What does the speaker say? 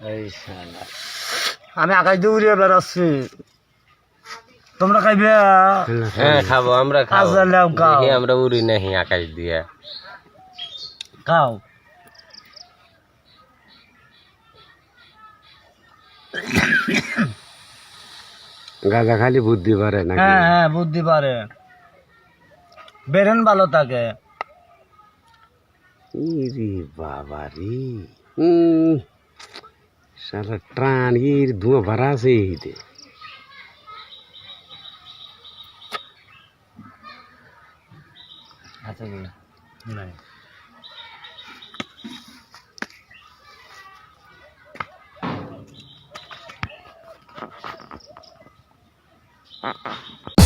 এই আমি আকাশ দিয়ে উড়িয়ে বেড়াচ্ছি। তোমরা খাইবে? হ্যাঁ খাব আমরা খাব। আচ্ছা, খাও। আমরা উড়ি নাহি আকাশ দিয়ে। খাও। গাঁজা খালি বুদ্ধি পারে নাকি? হ্যাঁ হ্যাঁ বুদ্ধি পারে। বেরেন ভালো থাকে। বাবা রে साला ट्रान ये धुआँ भरा से ही थे अच्छा, नहीं Uh-uh.